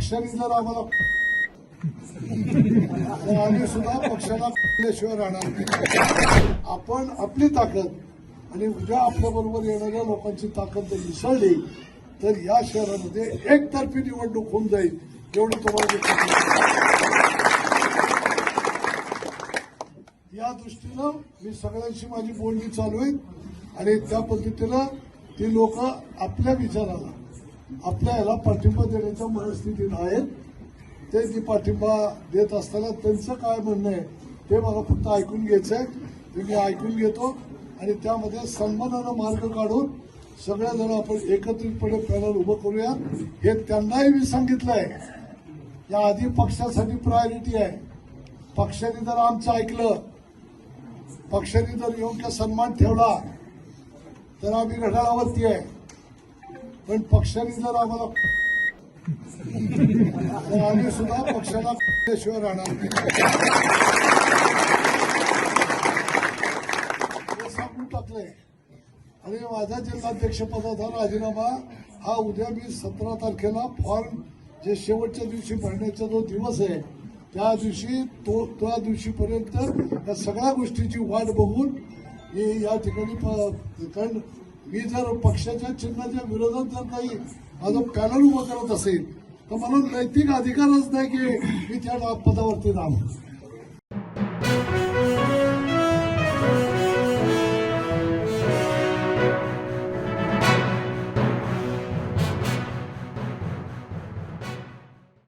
पक्षाने जर आम्हाला आम्ही सुद्धा पक्षाला शिवाय राहणार आपण आपली ताकद आणि उद्या आपल्या बरोबर येणाऱ्या लोकांची ताकद जर मिसळली तर या शहरामध्ये एकतर्फी निवडणूक होऊन जाईल एवढी तुम्हाला या दृष्टीनं मी सगळ्यांशी माझी बोलणी चालू आहे आणि त्या पद्धतीनं ती लोक आपल्या विचाराला आपल्या याला पाठिंबा देण्याच्या मनस्थितीत आहेत. ते ती पाठिंबा देत असताना त्यांचं काय म्हणणं आहे ते मला फक्त ऐकून घ्यायचं आहे. ते मी ऐकून घेतो आणि त्यामध्ये सन्मानानं मार्ग काढून सगळ्या आपण एकत्रितपणे पॅनल उभं करूया. हे त्यांनाही मी सांगितलं आहे. या आधी पक्षासाठी प्रायोरिटी आहे. पक्षाने जर आमचं ऐकलं पक्षाने जर योग्य सन्मान ठेवला तर आम्ही घड्याळावरती आहे. पण पक्षाने जर आम्हाला तर आम्ही सुद्धा पक्षाला शिवाय राहणार नाही हे सांगून टाकलंय आणि माझा जिल्हाध्यक्ष पदाचा राजीनामा हा उद्या मी सतरा तारखेला फॉर्म जे शेवटच्या दिवशी भरण्याचा जो दिवस आहे त्या दिवशी तो त्या दिवशीपर्यंत या सगळ्या गोष्टीची वाट बघून हे या ठिकाणी प- कारण मी जर पक्षाच्या चिन्हाच्या विरोधात जर काही माझं पॅनल उभं करत असेल तर मला नैतिक अधिकारच नाही की मी त्या पदावरती राहू.